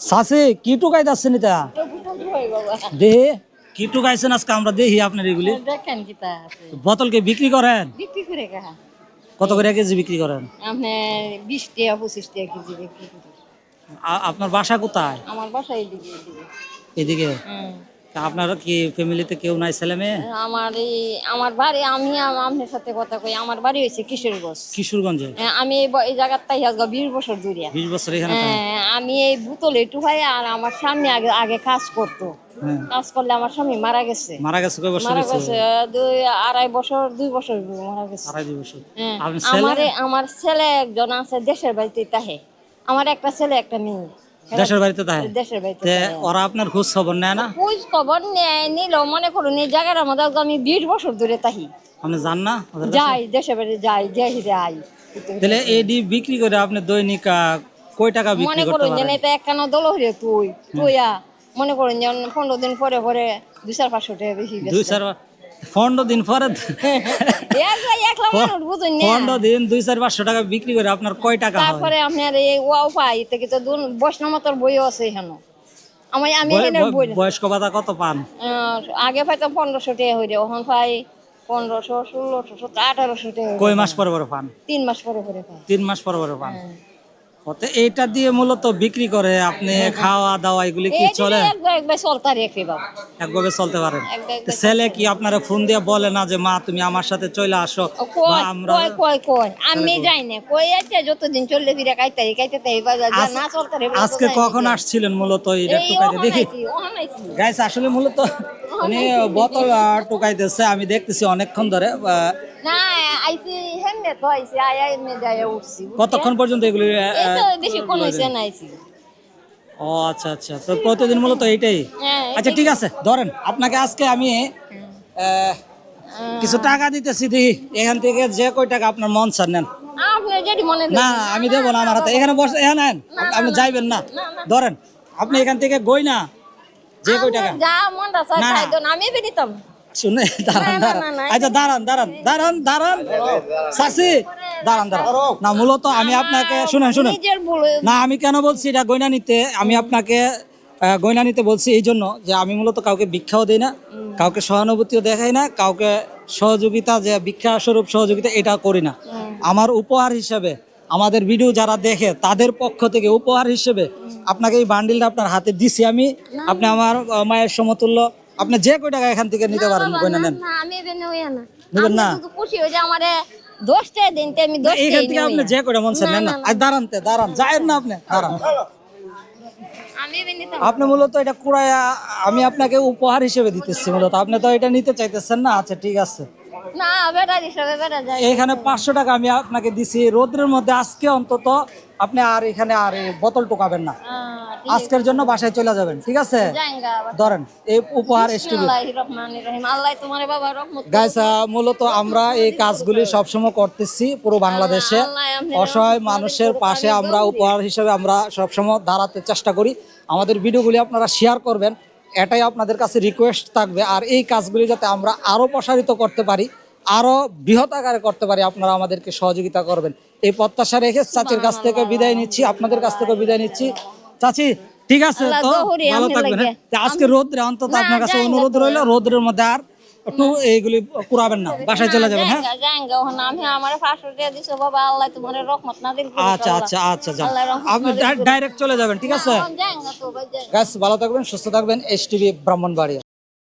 সাসে কি টুকাইতেছেন এটা? দেহে কি টুকাইছেন আজকে আমরা দেখি আপনার এগুলি। দেখেন কি তা বোতলকে বিক্রি করেন? বিক্রি করে কাহা কত করে কেজি বিক্রি করেন? আপনি বিশ টাকা পঁচিশ টাকা কেজি বিক্রি করেন আপনার বাসা কোথায়? আমার বাসা এদিকে এদিকে। তা আপনার কি ফ্যামিলিতে কেউ নাই ছেলে মেয়ে? আমার এই আমার বাড়ি আমি আম- আপনার সাথে কথা কই আমার বাড়ি হয়েছে কিশোরগঞ্জ। কিশোরগঞ্জে? হ্যাঁ, আমি এই ব- এই জায়গার তাই আজকে বিশ বছর দূরিয়া বিশ বছর এখানে থাকেন। হ্যাঁ, আমি এই বোতলে একটু ভাই আর আমার স্বামী আগে আগে কাজ করতো। হ্যাঁ। কাজ করলে আমার স্বামী মারা গেছে। মারা গেছে কয় বছর মারা হয়েছে? গেছে দুই আড়াই বছর দুই বছর মারা গেছে। আড়াই দুই বছর। হ্যাঁ, আপনি ছেলে? আমার আমার ছেলে একজন আছে দেশের বাড়িতে তাহে। আমার একটা ছেলে একটা মেয়ে। দেশের বাড়িতে থাকে দেশের বাড়িতে ওরা আপনার খোঁজ খবর নেয় না? খোঁজ খবর নেয় নিল মনে করুন এই জায়গার মধ্যে আমি বিশ বছর ধরে তাহি। আপনি জান না যাই দেশের বাড়ি যাই যাই যাই তাহলে এডি বিক্রি করে আপনি দৈনিক কয় টাকা মনে বিক্রি করতে মনে করুন যে এটা একখানা দল হইরে তুই তুইয়া। মনে করুন যে পনেরো দিন পরে পরে দুই চার পাঁচশো টাকা বেশি দুই। চার পনেরো দিন পরে পনেরো দিন দুই চার পাঁচশো টাকা বিক্রি করে আপনার কয় টাকা হয়? তারপরে আপনার এই ওয়াও পাই থেকে তো দুন বৈষ্ণবতর বইও আছে এখানে। আমি আমি এখানে বই বয়- বয়স্ক ভাতা কত পান? আগে পাইতাম পনেরোশো টাকা হইরে এখন পাই পনেরোশো ষোলোশো সতেরো আঠারোশো টাকা কয় মাস পরে পরে পান? তিন মাস পরে পরে পাই। তিন মাস পরে পরে পান। এইটা দিয়ে মূলত বিক্রি করে আপনি খাওয়া দাওয়া এগুলি কি চলে? একভাবে চলতে পারেন ছেলে কি আপনারা ফোন দিয়ে বলে না যে মা তুমি আমার সাথে চলে আসো আমরা আমি যাই না। কই আছে? যতদিন চললে ফিরে কাইতে কাইতে তাই বাজার যা আজ- না চলতে আজকে কখন আসছিলেন মূলত এটা টুকাইতে দেখি। গাইস আসলে মূলত উনি বোতল টুকাইতেছে আমি দেখতেছি অনেকক্ষণ ধরে না আইছি হেমনে তো আইছি আই আই মে যায় উঠছি কতক্ষণ পর্যন্ত এগুলি আহ, এই তো বেশি কোন হইছে না আইছি ও আচ্ছা আচ্ছা তো প্রতিদিন মূলত এইটাই? হ্যাঁ আচ্ছা ঠিক আছে ধরেন আপনাকে আজকে আমি কিছু টাকা দিতেছি দেখি এখান থেকে যে কয় টাকা আপনার মন চান নেন। না আমি দেবো না আমার হাতে এখানে বসে এখানে আপনি যাইবেন না। ধরেন আপনি এখান থেকে গই না যে কয় টাকা? যা মনটা চাই না, না। তাই তো আমি শুনে দাঁড়ান দাঁড়ান। আচ্ছা দাঁড়ান দাঁড়ান দাঁড়ান দাঁড়ান। দাঁড়ান। দাঁড়ান না মূলত আমি আপনাকে শুনেন শুনেন। না আমি কেন বলছি এটা গয়না নিতে? আমি আপনাকে গয়না নিতে বলছি এই জন্য যে আমি মূলত কাউকে ভিক্ষাও দিই না কাউকে সহানুভূতিও দেখাই না কাউকে সহযোগিতা যে ভিক্ষা স্বরূপ সহযোগিতা এটা করি না। আমার উপহার হিসেবে আমাদের ভিডিও যারা দেখে তাদের পক্ষ থেকে উপহার হিসেবে আপনাকে এই বান্ডিলটা আপনার হাতে দিছি আমি। আপনি আমার মায়ের সমতুল্য। আপনি যে কয় টাকা এখান থেকে নিতে পারেন গয়না নেন? নেবেন না? খুশি হয়ে যে আমারে দশটা দিন আমি দশটা এইখান থেকে আপনি যে কয়টা মন নেন না। আর দাঁড়ান তে, দাঁড়ান। যায়েন না আপনি দাঁড়ান। আপনি মূলত এটা কুড়াইয়া আমি আপনাকে উপহার হিসেবে দিতেছি মূলত। আপনি তো এটা নিতে চাইতেছেন না? আচ্ছা ঠিক আছে। না বেড়া হিসাবে বেড়া যায়। এখানে পাঁচশো টাকা আমি আপনাকে দিছি। রোদ্রের মধ্যে আজকে অন্তত আপনি আর এখানে আর বোতল টোকাবেন না। আজকের জন্য বাসায় চলে যাবেন ঠিক আছে? ধরেন এই উপহার গাইস মূলত আমরা এই কাজগুলি সবসময় করতেছি পুরো বাংলাদেশে। অসহায় মানুষের পাশে আমরা উপহার হিসেবে আমরা সবসময় দাঁড়াতে চেষ্টা করি। আমাদের ভিডিওগুলি আপনারা শেয়ার করবেন। এটাই আপনাদের কাছে রিকোয়েস্ট থাকবে। আর এই কাজগুলি যাতে আমরা আরও প্রসারিত করতে পারি আরও বৃহৎ আকারে করতে পারি আপনারা আমাদেরকে সহযোগিতা করবেন। এই প্রত্যাশা রেখে চাচির কাছ থেকে বিদায় নিচ্ছি আপনাদের কাছ থেকে বিদায় নিচ্ছি। চাচি ঠিক আছে তো? ভালো থাকবেন। হ্যাঁ? আজকে রোদ্রে অন্তত আপনার কাছে অনুরোধ রইল রোদ্রের মধ্যে আর একটু এইগুলি পুরাবেন না বাসায় চলে যাবেন হ্যাঁ? আমি আমার পাঁচশো টাকা দিছো বাবা আল্লাহ তোমার রহমত না দিল আচ্ছা আচ্ছা আচ্ছা যান। আপনি ডাইরেক্ট চলে যাবেন ঠিক আছে। গাছ ভালো থাকবেন সুস্থ থাকবেন। S TV Brahmanbaria.